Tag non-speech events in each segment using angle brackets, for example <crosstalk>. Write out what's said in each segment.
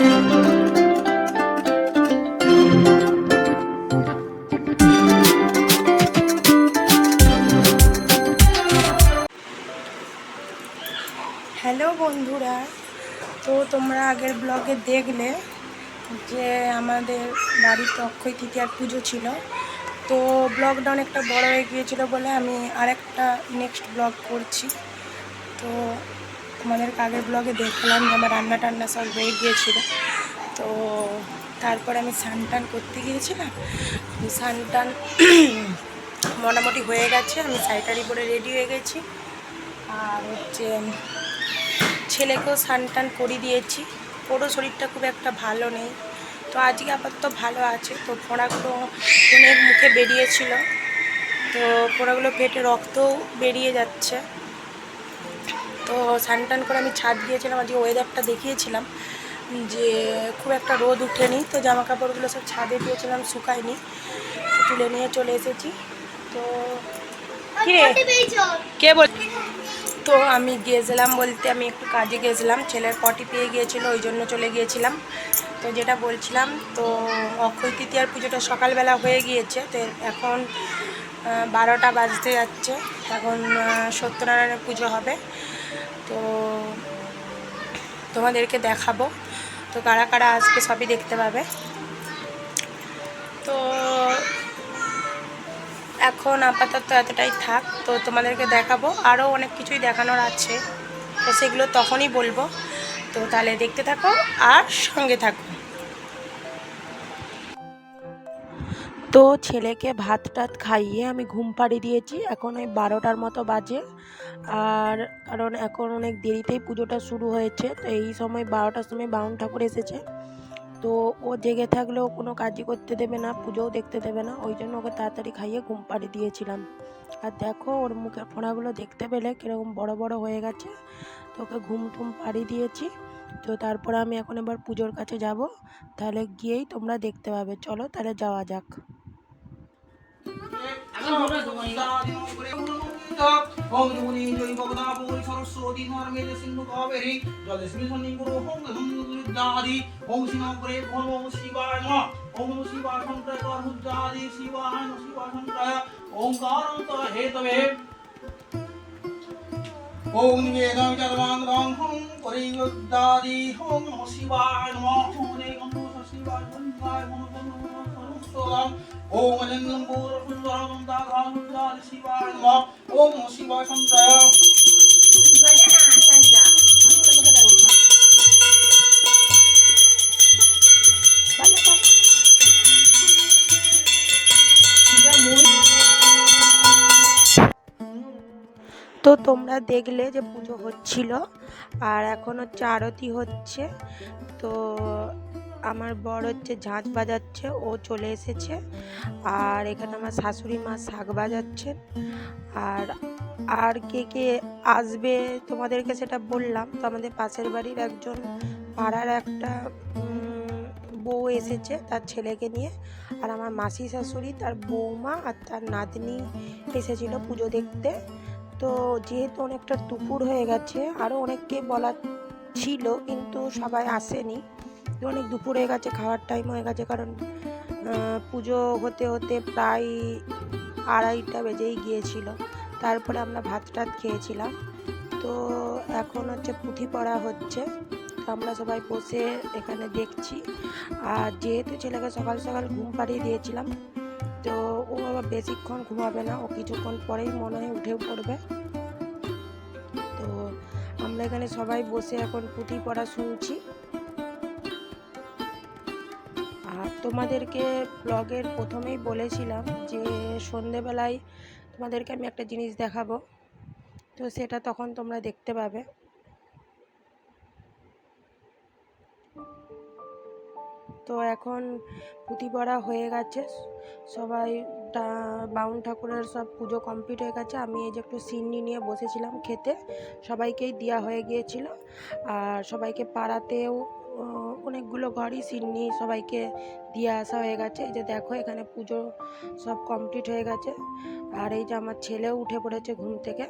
Hello বন্ধুরা, তো তোমরা আগের ব্লগে দেখলে যে আমাদের বাড়িতে অক্ষয় তৃতীয়ার পুজো ছিল। তো ব্লগটা অনেকটা বড় হয়ে গিয়েছিল বলে আমি আরেকটা নেক্সট ব্লগ করছি। তো তোমাদেরকে আগের ব্লগে দেখলাম যে আমার রান্না টান্না সব হয়ে গিয়েছিল। তো তারপরে আমি স্নান টান করতে গিয়েছিলাম। স্নান টান <clears throat> মোটামুটি হয়ে গেছে। আমি শাড়িটারি পরে রেডি হয়ে গেছি। আর হচ্ছে ছেলেকেও স্নান টান করে দিয়েছি। ওরও শরীরটা খুব একটা ভালো নেই। তো আজকে আপাতত ভালো আছে। তো ফোঁড়াগুলো অনেক মুখে বেরিয়েছিল। তো ফোঁড়াগুলো পেটে রক্তও বেরিয়ে যাচ্ছে। তো স্নান টান করে আমি ছাদ গিয়েছিলাম, আজকে ওয়েদারটা দেখিয়েছিলাম, যে খুব একটা রোদ উঠেনি, তো জামা কাপড়গুলো সব ছাদে দিয়েছিলাম শুকায়নি, তুলে নিয়ে চলে এসেছি, তো কি রে? কে বল? তো আমি গিয়েছিলাম বলতে, আমি একটু কাজে গিয়েছিলাম ছেলের পটি পেয়ে গিয়েছিল, ওই জন্য চলে গিয়েছিলাম, তো যেটা বলছিলাম, তো অক্ষয় তৃতীয়ার পুজোটা সকালবেলা হয়ে গিয়েছে, তো এখন বারোটা বাজতে যাচ্ছে, এখন সত্যনারায়ণের পুজো হবে তো তোমাদেরকে দেখাবো। তো কারা কারা আসবে সবই দেখতে পাবে। তো এখন আপাতত এতটাই থাক। তো তোমাদেরকে দেখাবো। আরও অনেক কিছুই দেখানোর আছে। তো সেগুলো তখনই বলব। তো তাহলে দেখতে থাকো আর সঙ্গে থাকো। তো ছেলেকে ভাত টাত খাইয়ে আমি ঘুম পাড়িয়ে দিয়েছি। এখন ওই বারোটার মতো বাজে। আর কারণ এখন অনেক দেরিতেই পুজোটা শুরু হয়েছে। তো এই সময় বারোটার সময় বাউন ঠাকুর এসেছে। তো ও জেগে থাকলেও কোনো কাজই করতে দেবে না, পুজোও দেখতে দেবে না। ওই জন্য ওকে তাড়াতাড়ি খাইয়ে ঘুম পাড়িয়ে দিয়েছিলাম। আর দেখো, ওর মুখের ফোঁড়াগুলো দেখতে পেলে কীরকম বড় বড় হয়ে গেছে। তো ওকে ঘুম টুম পাড়িয়ে দিয়েছি। তো তারপরে আমি এখন এবার পুজোর কাছে যাব। তাহলে গিয়েই তোমরা দেখতে পাবে। চলো তাহলে যাওয়া যাক। সরস্বতী ধর্মে সিন্ধু কাবেরী জলেস্মিন সন্নিগুরু হোম দাদি ওম শ্রী ওম শিবায় নমঃ ओम शिवाय ॐ कर्मुदादि शिवाय नमः शिवाय शंकर ओंकार हे तवे ओम निवेदं सर्वांग रंगं परिवदादि ओम नमः शिवाय नमः ओम ने गंगो शिवाय नमः ओम नमः सर्वं তো তোমরা দেখলে যে পুজো হচ্ছিল আর এখন হচ্ছে আরতি হচ্ছে। তো আমার বর হচ্ছে ঝাঁঝ বাজাচ্ছে, ও চলে এসেছে। আর এখানে আমার শাশুড়ি মা শাক বাজাচ্ছেন আর আর কে কে আসবে তোমাদেরকে সেটা বললাম। তো আমাদের পাশের বাড়ির একজন পাড়ার একটা বউ এসেছে তার ছেলেকে নিয়ে। আর আমার মাসি শাশুড়ি, তার বৌমা আর তার নাতনি এসেছিল পুজো দেখতে। তো যেহেতু অনেকটা দুপুর হয়ে গেছে আরও অনেককে বলা ছিল, কিন্তু সবাই আসেনি। অনেক দুপুর হয়ে গেছে, খাওয়ার টাইম হয়ে গেছে, কারণ পুজো হতে হতে প্রায় আড়াইটা বেজেই গিয়েছিল। তারপরে আমরা ভাত টাত খেয়েছিলাম। তো এখন হচ্ছে পুঁথি পড়া হচ্ছে আমরা সবাই বসে এখানে দেখছি। আর যেহেতু ছেলেকে সকাল সকাল ঘুম পাড়িয়ে দিয়েছিলাম, তো ও আবার বেশিক্ষণ ঘুমাবে না। ও কিছুক্ষণ পরেই মনে হয় উঠে পড়বে। তো আমরা এখানে সবাই বসে এখন পুঁথি পড়া শুনছি। তোমাদেরকে ব্লগের প্রথমেই বলেছিলাম যে সন্ধেবেলায় তোমাদেরকে আমি একটা জিনিস দেখাবো। তো সেটা তখন তোমরা দেখতে পাবে। তো এখন পুঁথি পড়া হয়ে গেছে। সবাই বাউন ঠাকুরের সব পুজো কমপ্লিট হয়ে গেছে। আমি এই যে একটু সিন্নি নিয়ে বসেছিলাম খেতে। সবাইকেই দেওয়া হয়ে গিয়েছিল। আর সবাইকে পাড়াতেও অনেকগুলো ঘরই সিন্নি সবাইকে দিয়ে আসা হয়ে গেছে। এই যে দেখো, এখানে পুজো সব কমপ্লিট হয়ে গেছে। আর এই যে আমার ছেলেও উঠে পড়েছে ঘুম থেকে।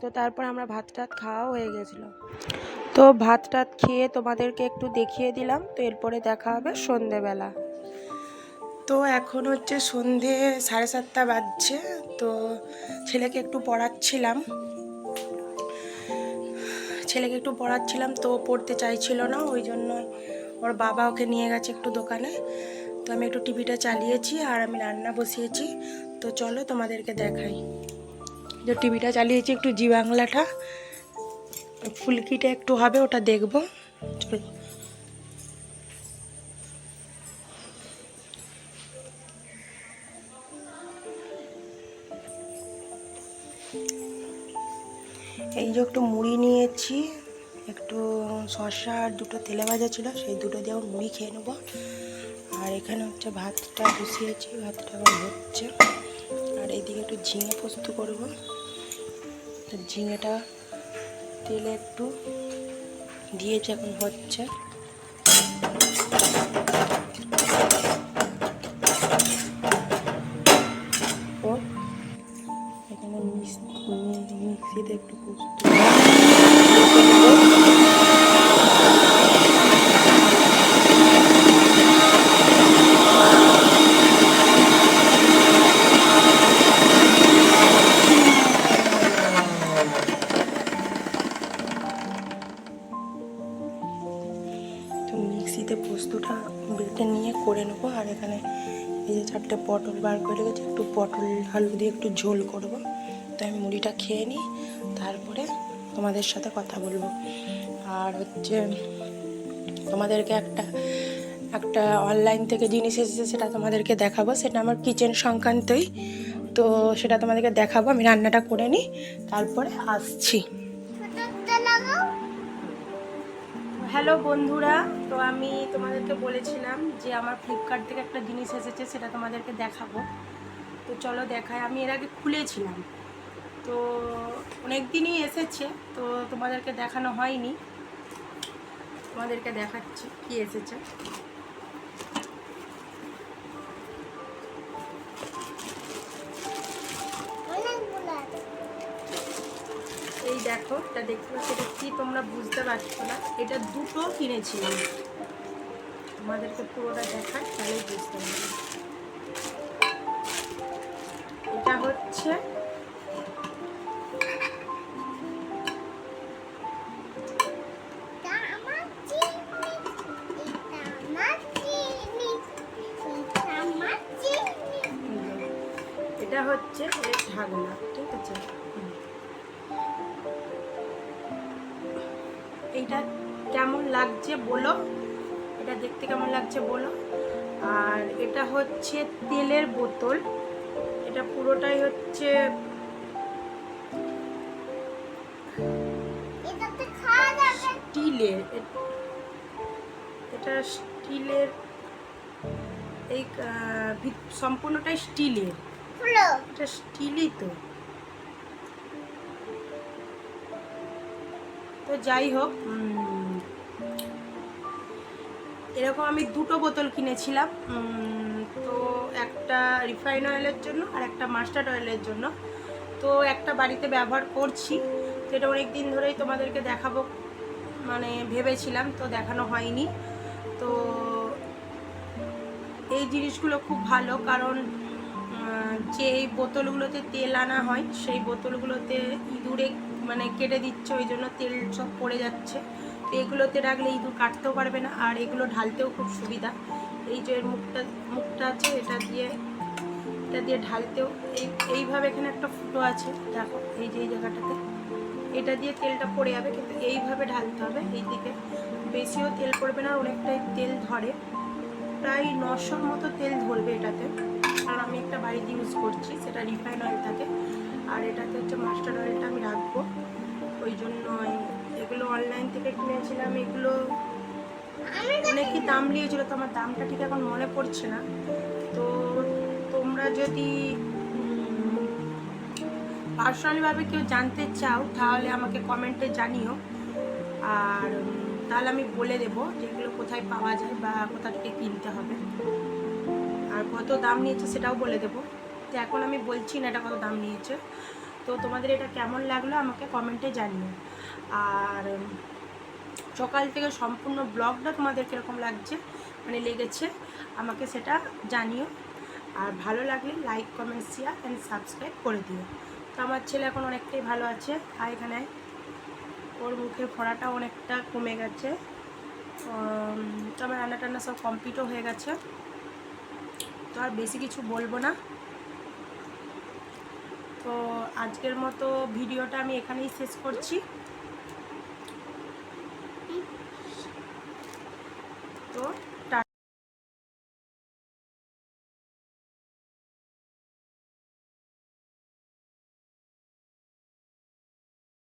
তো তারপর আমরা ভাত টাত খাওয়াও হয়ে গেছিল। তো ভাত টাত খেয়ে তোমাদেরকে একটু দেখিয়ে দিলাম, তো এরপরে দেখা হবে সন্ধেবেলা। তো এখন হচ্ছে সন্ধে সাড়ে সাতটা বাজছে, তো ছেলেকে একটু পড়াচ্ছিলাম। ছেলেকে একটু পড়াচ্ছিলাম, তো পড়তে চাইছিল না, ওই জন্য ওর বাবা ওকে নিয়ে গেছে একটু দোকানে। তো আমি একটু টিভিটা চালিয়েছি আর আমি রান্না বসিয়েছি। তো চলো তোমাদেরকে দেখাই। যে টিভিটা চালিয়েছি একটু জি বাংলাটা, ফুলকিটা একটু হবে, ওটা দেখব। চলো। এই যে একটু মুড়ি নিয়েছি, একটু শসা আর দুটো তেলে ভাজা ছিল, সেই দুটো দিয়ে আবার মুড়ি খেয়ে নেব। আর এখানে হচ্ছে ভাতটা বসিয়েছি, ভাতটা আবার হচ্ছে। আর এইদিকে একটু ঝিঙে পোস্ত করব। ঝিঙেটা তেলে একটু দিয়েছে, এখন হচ্ছে। মিক্সিতে পোস্তটা বেটে নিয়ে করে নেব, আর এখানে এই চারটে পটল বার করে রেখেছি, একটু পটল, আলু দিয়ে একটু ঝোল করব। তো আমি মুড়িটা খেয়ে নিই। তারপরে তোমাদের সাথে কথা বলব। আর হচ্ছে তোমাদেরকে একটা একটা অনলাইন থেকে জিনিস এসেছে সেটা তোমাদেরকে দেখাবো। সেটা আমার কিচেন সংক্রান্তই। তো সেটা তোমাদেরকে দেখাবো, আমি রান্নাটা করে নিই, তারপরে আসছি। হ্যালো বন্ধুরা, তো আমি তোমাদেরকে বলেছিলাম যে আমার ফ্লিপকার্ট থেকে একটা জিনিস এসেছে, সেটা তোমাদেরকে দেখাবো। তো চলো দেখায় আমি এর আগে খুলেছিলাম। তো অনেক দিনই এসেছে, তো তোমাদেরকে দেখানো হয়নি। তোমাদেরকে দেখাচ্ছি কি এসেছে। এই দেখো, এটা দেখতে পাচ্ছ, এটা কি তোমরা বুঝতে পারছ না? এটা দুটো কিনেছিলাম আমাদেরকে পুরোটা দেখায় তাহলেই বুঝতে পারবে। এটা হচ্ছে লাগছে বলো? এটা দেখতে কেমন লাগছে বলো? আর এটা হচ্ছে তেলের বোতল। এটা পুরোটাই হচ্ছে স্টিলের। এটা স্টিলের এই সম্পূর্ণটাই স্টিলের। এটা স্টিলই তো। তো যাই হোক এরকম আমি দুটো বোতল কিনেছিলাম তো একটা রিফাইন অয়েলের জন্য আর একটা মাস্টার্ড অয়েলের জন্য। তো একটা বাড়িতে ব্যবহার করছি যেটা অনেক দিন ধরেই তোমাদেরকে দেখাবো মানে ভেবেছিলাম, তো দেখানো হয়নি। তো এই জিনিসগুলো খুব ভালো, কারণ যে এই বোতলগুলোতে তেল আনা হয়, সেই বোতলগুলোতে ইঁদুরে মানে কেটে দিচ্ছে, ওই জন্য তেল সব পড়ে যাচ্ছে। তো এগুলোতে রাখলে ইঁদুর কাটতেও পারবে না, আর এগুলো ঢালতেও খুব সুবিধা। এই যে মুখটা মুখটা আছে, এটা দিয়ে এটা দিয়ে ঢালতেও, এই, এইভাবে এখানে একটা ফুটো আছে, দেখো, এই যে এই জায়গাটাতে। এটা দিয়ে তেলটা পড়ে যাবে, কিন্তু এইভাবে ঢালতে হবে এই দিকে বেশিও তেল পড়বে না, অনেকটাই তেল ধরে। প্রায় নশোর মতো তেল ধরবে এটাতে। আর আমি একটা বাড়িতে ইউজ করছি, সেটা রিফাইন অয়েল থাকে। আর এটাতে হচ্ছে মাস্টার্ড অয়েলটা আমি রাখব। ওই জন্য এগুলো অনলাইন থেকে কিনেছিলাম, এগুলো অনেকই দাম নিয়েছিল, তো আমার দামটা ঠিক এখন মনে পড়ছে না। তো তোমরা যদি পার্সোনালিভাবে কেউ জানতে চাও, তাহলে আমাকে কমেন্টে জানিও। আর তাহলে আমি বলে দেবো যেগুলো কোথায় পাওয়া যায় বা কোথা থেকে কিনতে হবে। আর কত দাম নিয়েছে সেটাও বলে দেবো। তো এখন আমি বলছি না এটা কত দাম নিয়েছে। তো তোমাদের এটা কেমন লাগল আমাকে কমেন্টে জানিও। আর সকাল থেকে সম্পূর্ণ ব্লগটা তোমাদের কীরকম লাগছে মানে লেগেছে, আমাকে সেটা জানিও। আর ভালো লাগলে like comment share and subscribe করে দিও। তো আমার ছেলে এখন অনেকটাই ভালো আছে আর এখানে ওর মুখের ফোড়াটা অনেকটা কমে গেছে। তো আমার রান্না টান্না সব কমপ্লিটও হয়ে গেছে। তো আর বেশি কিছু বলব না। তো আজকের মতো ভিডিওটা আমি এখানেই শেষ করছি।